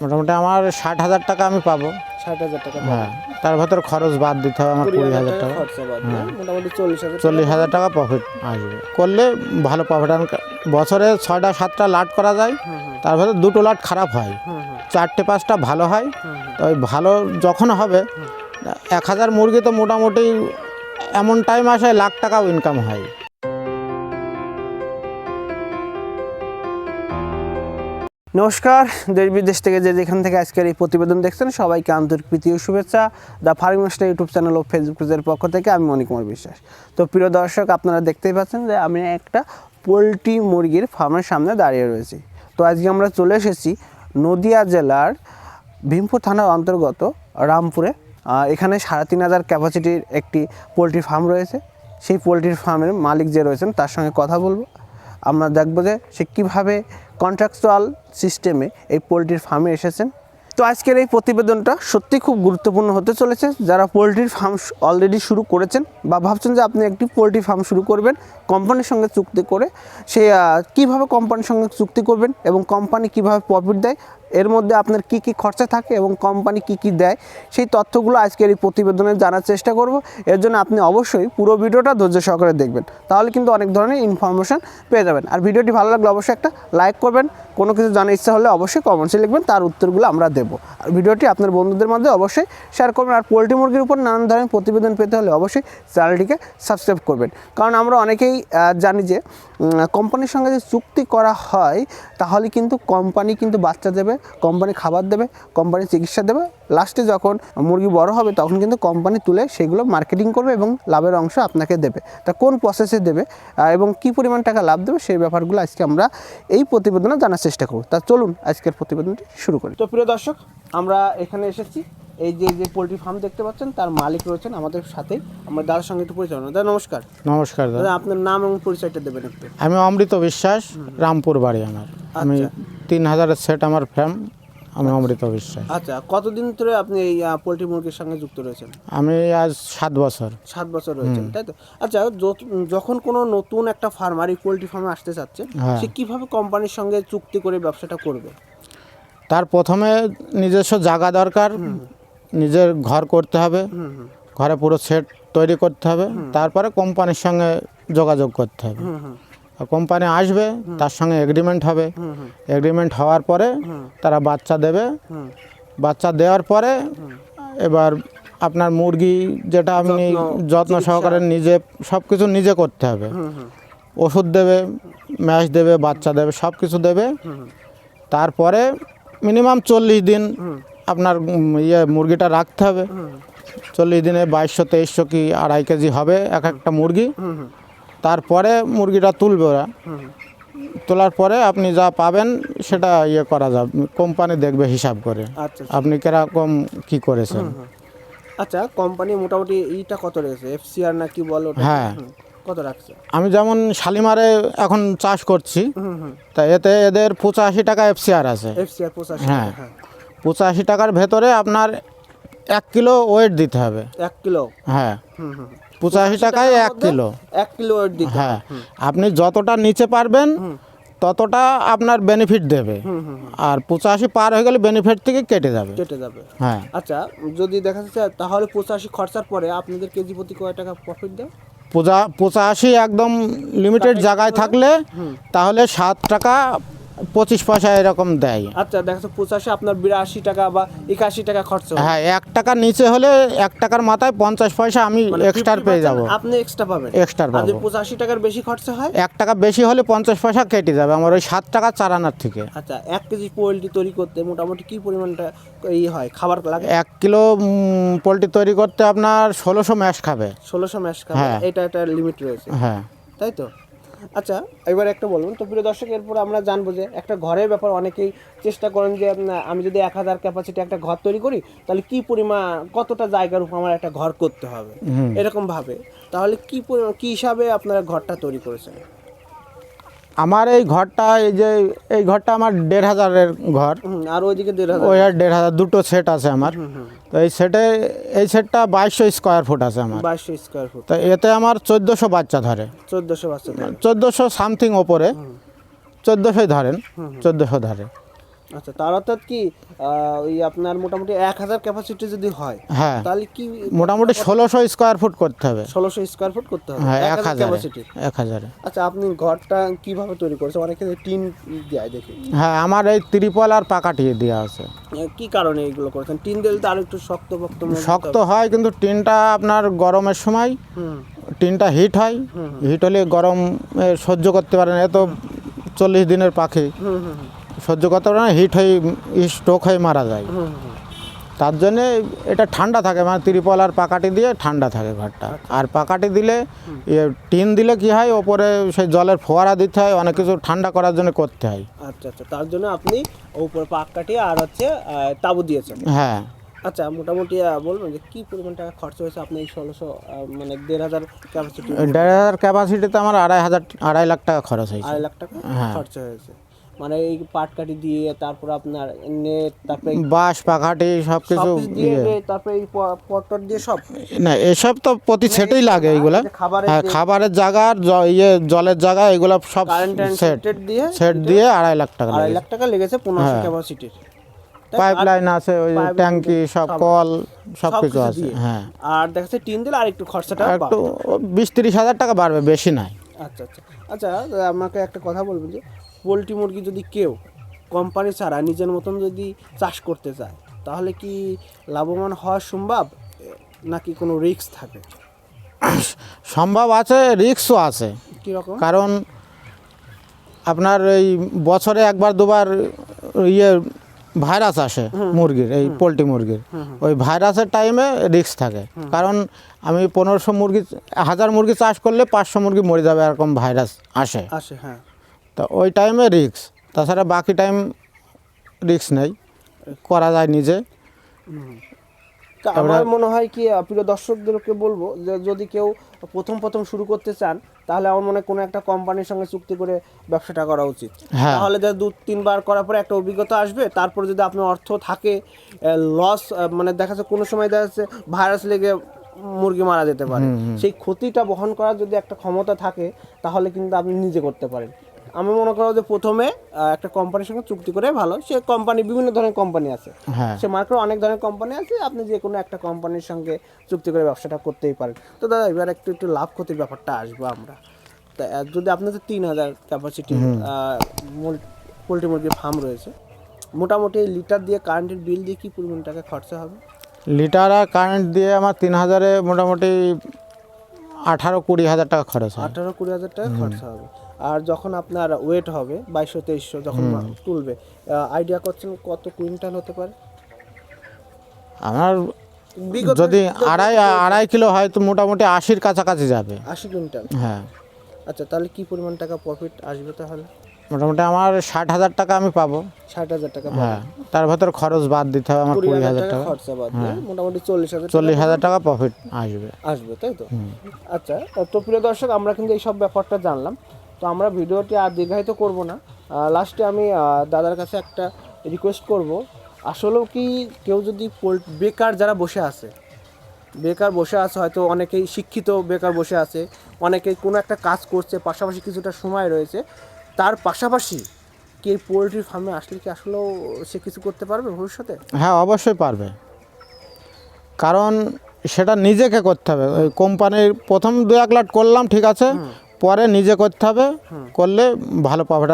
মোটামুটি আমার ষাট হাজার টাকা আমি পাবো। ষাট হাজার টাকা হ্যাঁ তার ভেতর খরচ বাদ দিতে হবে আমার কুড়ি হাজার টাকা দিয়ে মোটামুটি চল্লিশ হাজার চল্লিশ হাজার টাকা প্রফিট আসবে। করলে ভালো প্রফিট বছরে ছয়টা সাতটা লাট করা যায় তার ভেতর দুটো লাট খারাপ হয়। চারটে পাঁচটা ভালো হয় তো ওই ভালো যখন হবে এক হাজার মুরগি তো মোটামুটি এমন টাইম আসে লাখ টাকাও ইনকাম হয়। নমস্কার, দেশ বিদেশ থেকে যে যেখান থেকে আজকের এই প্রতিবেদন দেখছেন, সবাইকে আন্তরিক প্রীতি ও শুভেচ্ছা। The farming master YouTube channel O Facebook পেজের পক্ষ থেকে আমি মণিকুমার বিশ্বাস। তো প্রিয় দর্শক, আপনারা দেখতেই পাচ্ছেন যে আমি একটা পোলট্রি মুরগির ফার্মের সামনে দাঁড়িয়ে রয়েছি। তো আজকে আমরা চলে এসেছি নদিয়া জেলার ভীমপুর থানার অন্তর্গত রামপুরে। এখানে সাড়ে তিন হাজার ক্যাপাসিটির একটি পোলট্রি ফার্ম রয়েছে। সেই পোলট্রির ফার্মের মালিক যে রয়েছেন, তার সঙ্গে কথা বলব। আমরা দেখব যে সে কীভাবে কন্ট্রাকচুয়াল সিস্টেমে এই পোলট্রির ফার্মে এসেছেন। তো আজকের এই প্রতিবেদনটা সত্যি খুব গুরুত্বপূর্ণ হতে চলেছে। যারা পোলট্রির ফার্ম অলরেডি শুরু করেছেন বা ভাবছেন যে আপনি একটি পোলট্রি ফার্ম শুরু করবেন কোম্পানির সঙ্গে চুক্তি করে সে কীভাবে কোম্পানির সঙ্গে চুক্তি করবেন এবং কোম্পানি কীভাবে প্রফিট দেয় এর মধ্যে আপনার কি কি খরচা থাকে এবং কোম্পানি কি কি দেয়, সেই তথ্যগুলো আজকের এই প্রতিবেদনে জানার চেষ্টা করব। এর জন্য আপনি অবশ্যই পুরো ভিডিওটা ধৈর্য সহকারে দেখবেন। তাহলে কিন্তু অনেক ধরনের ইনফরমেশন পেয়ে যাবেন। আর ভিডিওটি ভালো লাগলে অবশ্যই একটা লাইক করবেন। কোনো কিছু জানার ইচ্ছা হলে অবশ্যই কমেন্টসে লিখবেন, তার উত্তরগুলো আমরা দেবো। আর ভিডিওটি আপনার বন্ধুদের মধ্যে অবশ্যই শেয়ার করবেন। আর পোলট্রি মুরগির উপর নানান ধরনের প্রতিবেদন পেতে হলে অবশ্যই চ্যানেলটিকে সাবস্ক্রাইব করবেন। কারণ আমরা অনেকেই জানি যে কোম্পানির সঙ্গে যে চুক্তি করা হয়, তাহলে কিন্তু কোম্পানি কিন্তু বাচ্চা দেবে। কোম্পানি খাবার দেবে কোম্পানি চিকিৎসা দেবে। লাস্টে যখন মুরগি বড় হবে তখন কিন্তু কোম্পানি তুলে সেগুলো মার্কেটিং করবে এবং লাভের অংশ আপনাকে দেবে। তা কোন প্রসেসে দেবে এবং কী পরিমাণ টাকা লাভ দেবে সেই ব্যাপারগুলো আজকে আমরা এই প্রতিবেদনে জানার চেষ্টা করব। তা চলুন আজকের প্রতিবেদনটি শুরু করি। তো প্রিয় দর্শক আমরা এখানে এসেছি। এই যে যে পোলট্রি ফার্ম দেখতে পাচ্ছেন তার মালিক রয়েছেন আমাদের সাথেই আমার দাদার সঙ্গে একটু পরিচয় দাদা নমস্কার। নমস্কার দাদা। দাদা আপনার নাম এবং পরিচয়টা দেবেন একটু। আমি অমৃত বিশ্বাস রামপুর বাড়ি আমার আমি আচ্ছা। তিন হাজারের সেট আমার ফ্যাম আমি অমৃত বিশ্বাস। আচ্ছা কতদিন ধরে আপনি এই পোলট্রি মুরগির সঙ্গে যুক্ত রয়েছেন? আমি আজ সাত বছর। সাত বছর রয়েছেন তাই তো? আচ্ছা যখন কোনো নতুন একটা ফার্মার এই পোলট্রি ফার্মে আসতে চাচ্ছে হ্যাঁ। সে কীভাবে কোম্পানির সঙ্গে চুক্তি করে ব্যবসাটা করবে? তার প্রথমে নিজস্ব জায়গা দরকার নিজের ঘর করতে হবে ঘরে পুরো সেট তৈরি করতে হবে তারপরে কোম্পানির সঙ্গে যোগাযোগ করতে হবে। কোম্পানি আসবে তার সঙ্গে এগ্রিমেন্ট হবে। এগ্রিমেন্ট হওয়ার পরে তারা বাচ্চা দেবে। বাচ্চা দেওয়ার পরে এবার আপনার মুরগি যেটা আপনি যত্ন সহকারে নিজে সব কিছু নিজে করতে হবে। ওষুধ দেবে ম্যাশ দেবে বাচ্চা দেবে সব কিছু দেবে তারপরে মিনিমাম চল্লিশ দিন আপনার ইয়ে মুরগিটা রাখতে হবে। চল্লিশ দিনে বাইশশো তেইশশো কি আড়াই কেজি হবে এক একটা মুরগি। তারপরে মুরগিটা তুলবে ওরা। তোলার পরে আপনি যা পাবেন সেটা ইয়ে করা যাবে। কোম্পানি দেখবে হিসাব করে। আচ্ছা আপনি কীরকম কি করেছেন? আচ্ছা কোম্পানি মোটামুটি এইটা কত রয়েছে এফসিআর না কি বলো হ্যাঁ। কত রাখছে? আমি যেমন শালিমারে এখন চাষ করছি তা এতে এদের পঁচাশি টাকা এফসিআর আছে। এফসিআর পঁচাশি হ্যাঁ। হ্যাঁ। পঁচাশি টাকার ভেতরে আপনার এক কিলো ওয়েট দিতে হবে। এক কিলো? হ্যাঁ। হুম হুম। পঁচাশি টাকায় এক কিলো। এক কিলো হ্যাঁ আপনি যতটা নিচে পারবেন ততটা আপনার বেনিফিট দেবে। আর পঁচাশি পার হয়ে গেলে বেনিফিট থেকে কেটে যাবে। কেটে যাবে। হ্যাঁ। আচ্ছা যদি দেখা যাচ্ছে তাহলে পঁচাশি খরচার পরে আপনাদের কেজি প্রতি কয় টাকা প্রফিট দেয়? পঁচা পঁচাশি একদম লিমিটেড জায়গায় থাকলে তাহলে সাত টাকা পঁচিশ পয়সা এরকম দেয়। আচ্ছা দেখা যাচ্ছে পঁচাশি আপনার বিরাশি টাকা বা একাশি টাকা খরচ হয়। হ্যাঁ এক টাকার নিচে হলে এক টাকার মাথায় পঞ্চাশ পয়সা আমি মানে এক্সট্রা 50% পেয়ে যাব। আপনি এক্সট্রা পাবেন। এক্সট্রা আর পাবো। যদি পঁচাশি টাকার বেশি খরচা হয়? এক টাকা বেশি হলে পঞ্চাশ পয়সা কেটে যাবে আমার ওই সাত টাকা চারানার থেকে। আচ্ছা এক কেজি পোলট্রি তৈরি করতে মোটামুটি কি পরিমাণটা ই হয়? খাবার লাগে? এক কিলো পোলট্রি তৈরি করতে আপনার ষোলোশো ম্যাশ খাবে। ষোলোশো ম্যাশ খাবার হ্যাঁ। এটা একটা লিমিট রয়েছে। হ্যাঁ। তাই তো? আচ্ছা এবার একটা বলবেন। তো প্রিয় দর্শক এরপর আমরা জানব যে একটা ঘরের ব্যাপার অনেকেই চেষ্টা করেন যে আমি যদি এক হাজার ক্যাপাসিটি একটা ঘর তৈরি করি তাহলে কি পরিমাণ কতটা জায়গার উপর আমার একটা ঘর করতে হবে? এরকম ভাবে। তাহলে কি কি হিসাবে আপনারা ঘরটা তৈরি করেছেন? আমার এই ঘরটা এই যে এই ঘরটা আমার দেড় হাজারের ঘর। আর ওইদিকে দেড় হাজার। ওই আর দেড় হাজার দুটো সেট আছে আমার। তো এই সেটে এই সেটটা বাইশশো স্কোয়ার ফুট আছে আমার। বাইশশো স্কোয়ার ফুট তো এতে আমার চোদ্দোশো বাচ্চা ধরে। চোদ্দশো বাচ্চা ধরে। চোদ্দোশো সামথিং ওপরে। চোদ্দোশোই ধরেন। চোদ্দোশো ধরে। আচ্ছা তার অর্থাৎ কি ওই আপনার মোটামুটি এক হাজার ক্যাপাসিটি যদি হয় হ্যাঁ। তাহলে কি মোটামুটি ষোলোশো স্কোয়ার ফুট করতে হবে। ষোলোশো স্কোয়ার ফুট করতে হবে হ্যাঁ এক হাজার ক্যাপাসিটি এক হাজারে। আচ্ছা আপনি ঘরটা কীভাবে তৈরি করেছেন? অনেকে টিন দেয় দেখি। হ্যাঁ আমার এই ত্রিপল আর পাকাটিয়ে দেওয়া আছে। কি কারণে এগুলো করেছেন? টিন দিলে তো আরও একটু শক্ত পক্ত শক্ত হয় কিন্তু টিনটা আপনার গরমের সময় টিনটা হিট হয়। হিট হলে গরম সহ্য করতে পারে না। এ তো চল্লিশ দিনের পাখি। হুম হুম, সহ্য করতে পারে না হিট হয়ে স্ট্রোক হয়ে মারা যায়। তার জন্যে এটা ঠান্ডা থাকে মানে ত্রিপল আর পাকাটি দিয়ে ঠান্ডা থাকে ঘরটা আর পাকাটি দিলে ইয়ে টিন দিলে কি হয় ওপরে সেই জলের ফোয়ারা দিতে হয় অনেক কিছু ঠান্ডা করার জন্য করতে হয়। আচ্ছা আচ্ছা তার জন্য আপনি উপরে পাক কাটিয়ে আর হচ্ছে তাবু দিয়েছেন। হ্যাঁ। আচ্ছা মোটামুটি বলবেন যে কি পরিমাণ টাকা খরচ হয়েছে আপনি এই ষোলোশো মানে দেড় হাজার ক্যাপাসিটি দেড় হাজার ক্যাপাসিটিতে আমার আড়াই হাজার আড়াই লাখ টাকা খরচ হয়েছে। আড়াই লাখ টাকা হ্যাঁ। খরচ হয়েছে। মানে এই পাট কাটি দিয়ে তারপর আপনার নেট তারপরে বাঁশ পাখাটি সব কিছু সবকিছু দিয়ে তারপরে এই পটর দিয়ে সব। না এসব তো প্রতি সেটেই লাগে এইগুলা। হ্যাঁ খাবারের জায়গা ইয়ে জলের জায়গা এগুলো সব সেট দিয়ে সেট দিয়ে আড়াই লাখ টাকা আড়াই লাখ টাকা লেগেছে পনেরোশো। ক্যাপাসিটির পাইপ লাইন আছে ওই ট্যাঙ্কি সব কল সব কিছু কিছু আছে হ্যাঁ। আর দেখা যাচ্ছে টিন দিলে আর একটু খরচাটা একটু বিশ তিরিশ হাজার টাকা বাড়বে বেশি নাই। আচ্ছা আচ্ছা। আচ্ছা আমাকে একটা কথা বলবেন যে পোলট্রি মুরগি যদি কেউ কোম্পানি ছাড়া নিজের মতন যদি চাষ করতে চায় তাহলে কি লাভবান হওয়া সম্ভব? নাকি কোনো রিস্ক থাকে? সম্ভব আছে রিক্সও আছে। কীরকম? কারণ আপনার এই বছরে একবার দুবার ইয়ে ভাইরাস আসে মুরগির এই পোলট্রি মুরগির। ওই ভাইরাসের টাইমে রিস্ক থাকে। কারণ আমি পনেরোশো মুরগি হাজার মুরগি চাষ করলে পাঁচশো মুরগি মরে যাবে এরকম ভাইরাস আসে। আসে হ্যাঁ। তো ওই টাইমে রিস্ক তাছাড়া বাকি টাইম রিস্ক নেই। করা যায় নিজে। আমার মনে হয় কি প্রিয় দর্শকদেরকে বলব যে যদি কেউ প্রথম প্রথম শুরু করতে চান তাহলে আমার মনে হয় কোনো একটা কোম্পানির সঙ্গে চুক্তি করে ব্যবসাটা করা উচিত। হ্যাঁ। তাহলে যে দু তিনবার করার পরে একটা অভিজ্ঞতা আসবে তারপর যদি আপনার অর্থ থাকে লস মানে দেখা যাচ্ছে কোনো সময় দেখা যাচ্ছে ভাইরাস লেগে মুরগি মারা যেতে পারে। সেই ক্ষতিটা বহন করার যদি একটা ক্ষমতা থাকে তাহলে কিন্তু আপনি নিজে করতে পারেন। আমি মনে করো যে প্রথমে একটা কোম্পানির সঙ্গে চুক্তি করে ভালো। সে কোম্পানি বিভিন্ন ধরনের কোম্পানি আছে। হ্যাঁ। সে মার্কেটে অনেক ধরনের কোম্পানি আছে আপনি যে কোনো একটা কোম্পানির সঙ্গে চুক্তি করে ব্যবসাটা করতেই পারেন। তো দাদা এবার একটু একটু লাভ ক্ষতির ব্যাপারটা আসব আমরা। তা যদি আপনাদের তিন হাজার ক্যাপাসিটি পোলট্রি মুরগির ফার্ম রয়েছে মোটামুটি লিটার দিয়ে কারেন্টের বিল দিয়ে কি পরিমাণ টাকা খরচা হবে? লিটার আর কারেন্ট দিয়ে আমার তিন হাজারে মোটামুটি আঠারো কুড়ি হাজার টাকা খরচ হয়। আঠারো কুড়ি হাজার টাকা খরচা হবে। আর যখন আপনার ওয়েট হবে বাইশশো তেইশশো যখন তুলবে আইডিয়া করছেন কত কুইন্টাল হতে পারে? আমার যদি আড়াই আড়াই কিলো হয় তো মোটামুটি আশির কাছাকাছি যাবে। আশি কুইন্টাল? হ্যাঁ। আচ্ছা তাহলে কি পরিমাণ টাকা প্রফিট আসবে তাহলে? মোটামুটি আমার ষাট হাজার টাকা আমি পাবো। ষাট হাজার টাকা হ্যাঁ তার ভেতর খরচ বাদ দিতে হবে আমার কুড়ি হাজার টাকা টাকা। খরচা বাদ দিয়ে মোটামুটি চল্লিশ হাজার চল্লিশ হাজার টাকা প্রফিট আসবে। আসবে তাই তো? আচ্ছা তো প্রিয় দর্শক আমরা কিন্তু এই সব ব্যাপারটা জানলাম। তো আমরা ভিডিওটি আর দীর্ঘায়িত করব না। লাস্টে আমি দাদার কাছে একটা রিকোয়েস্ট করব। আসলেও কি কেউ যদি বেকার যারা বসে আছে বেকার বসে আছে হয়তো অনেকেই শিক্ষিত বেকার বসে আছে অনেকেই কোনো একটা কাজ করছে পাশাপাশি কিছুটা সময় রয়েছে তার পাশাপাশি কি পোলট্রি ফার্মে আসলে কি আসলেও সে কিছু করতে পারবে ভবিষ্যতে? হ্যাঁ অবশ্যই পারবে। কারণ সেটা নিজেকে করতে হবে। ওই কোম্পানির প্রথম দু এক লাট করলাম ঠিক আছে? পরে নিজে করতে হবে করলে ভালো প্রফিট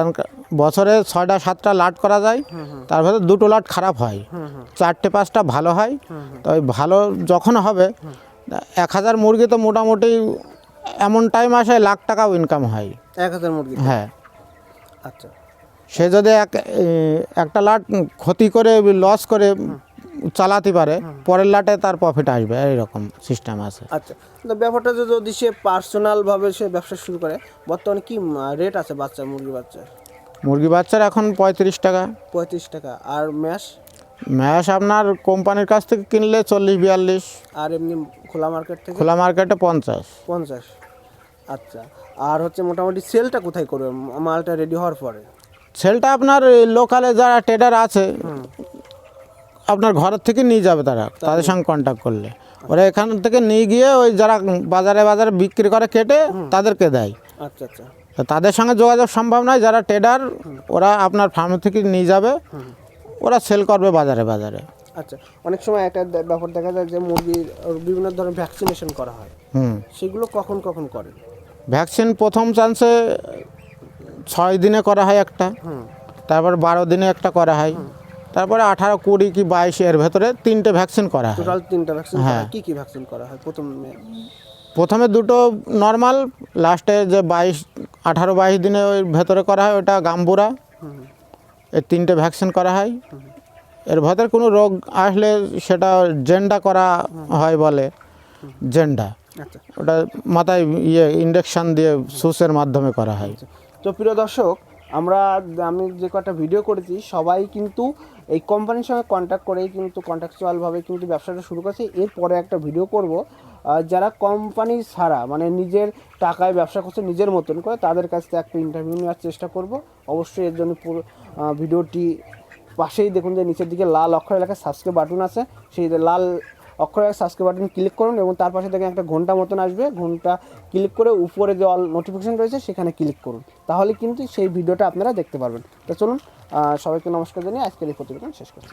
বছরে ছয়টা সাতটা লাট করা যায় তার ভেতর দুটো লাট খারাপ হয়। চারটে পাঁচটা ভালো হয়। তো ওই ভালো যখন হবে এক হাজার মুরগি তো মোটামুটি এমন টাইম আসে লাখ টাকাও ইনকাম হয়। এক হাজার মুরগি হ্যাঁ। আচ্ছা। সে যদি এক একটা লাট ক্ষতি করে লস করে চালাতে পারে পরের লাটে তার প্রফিট আসবে এইরকম সিস্টেম আছে। আচ্ছা তো ব্যাপারটা যে যদি সে পার্সোনাল ভাবে সে ব্যবসা শুরু করে বর্তমানে কি রেট আছে বাচ্চা মুরগি বাচ্চার? মুরগি বাচ্চার এখন পঁয়ত্রিশ টাকা। পঁয়ত্রিশ টাকা আর ম্যাশ ম্যাশ আপনার কোম্পানির কাছ থেকে কিনলে চল্লিশ বিয়াল্লিশ। আর এমনি খোলা মার্কেট থেকে? খোলা মার্কেটে পঞ্চাশ। পঞ্চাশ আচ্ছা। আর হচ্ছে মোটামুটি সেলটা কোথায় করবে? মালটা রেডি হওয়ার পরে? সেলটা আপনার লোকালে যারা ট্রেডার আছে আপনার ঘরের থেকে নিয়ে যাবে তারা তাদের সঙ্গে কন্ট্যাক্ট করলে। ওরা এখান থেকে নিয়ে গিয়ে ওই যারা বাজারে বাজারে বিক্রি করে কেটে তাদেরকে দেয়। আচ্ছা আচ্ছা। তাদের সঙ্গে যোগাযোগ সম্ভব নয় যারা ট্রেডার ওরা আপনার ফার্ম থেকে নিয়ে যাবে। ওরা সেল করবে বাজারে বাজারে। আচ্ছা অনেক সময় একটা ব্যাপার দেখা যায় যে মুরগির বিভিন্ন ধরনের ভ্যাকসিনেশন করা হয়। হুম। সেগুলো কখন কখন করেন ভ্যাকসিন প্রথম চান্সে ছয় দিনে করা হয় একটা। তারপর বারো দিনে একটা করা হয়। তারপরে আঠারো কুড়ি কি বাইশ এর ভেতরে তিনটে ভ্যাকসিন করা হয়। টোটাল তিনটা ভ্যাকসিন হ্যাঁ। হয়। কি কি ভ্যাকসিন করা হয়? প্রথমে প্রথমে দুটো নর্মাল লাস্টে যে বাইশ আঠারো বাইশ দিনে ওই ভেতরে করা হয় ওটা গাম্বুরা। এই তিনটে ভ্যাকসিন করা হয়। এর ভেতরে কোনো রোগ আসলে সেটা জেন্ডা করা হয় বলে। জেন্ডা। আচ্ছা। ওটা মাথায় ইয়ে ইঞ্জেকশন দিয়ে সুসের মাধ্যমে করা হয়। তো প্রিয় দর্শক আমরা আমি যে কটা ভিডিও করেছি সবাই কিন্তু এই কোম্পানির সঙ্গে কন্ট্যাক্ট করেই কিন্তু কন্ট্যাকচুয়ালভাবে কিন্তু ব্যবসাটা শুরু করছে। এরপরে একটা ভিডিও করব। যারা কোম্পানি ছাড়া মানে নিজের টাকায় ব্যবসা করছে নিজের মতন করে, তাদের কাছ থেকে একটা ইন্টারভিউ নেওয়ার চেষ্টা করব। অবশ্যই এর জন্য পুরো ভিডিওটি পাশেই দেখুন যে নিচের দিকে লাল অক্ষর এলাকায় সাবস্ক্রাইব বাটন আছে। সেই লাল অক্ষরে সাবস্ক্রাইব বাটন ক্লিক করুন এবং তার পাশে দেখেন একটা ঘণ্টা মতন আসবে। ঘণ্টা ক্লিক করে উপরে যে অল নোটিফিকেশান রয়েছে, সেখানে ক্লিক করুন। তাহলে কিন্তু সেই ভিডিওটা আপনারা দেখতে পারবেন। তো চলুন সবাইকে নমস্কার জানিয়ে আজকের এই প্রতিবেদন শেষ করছি।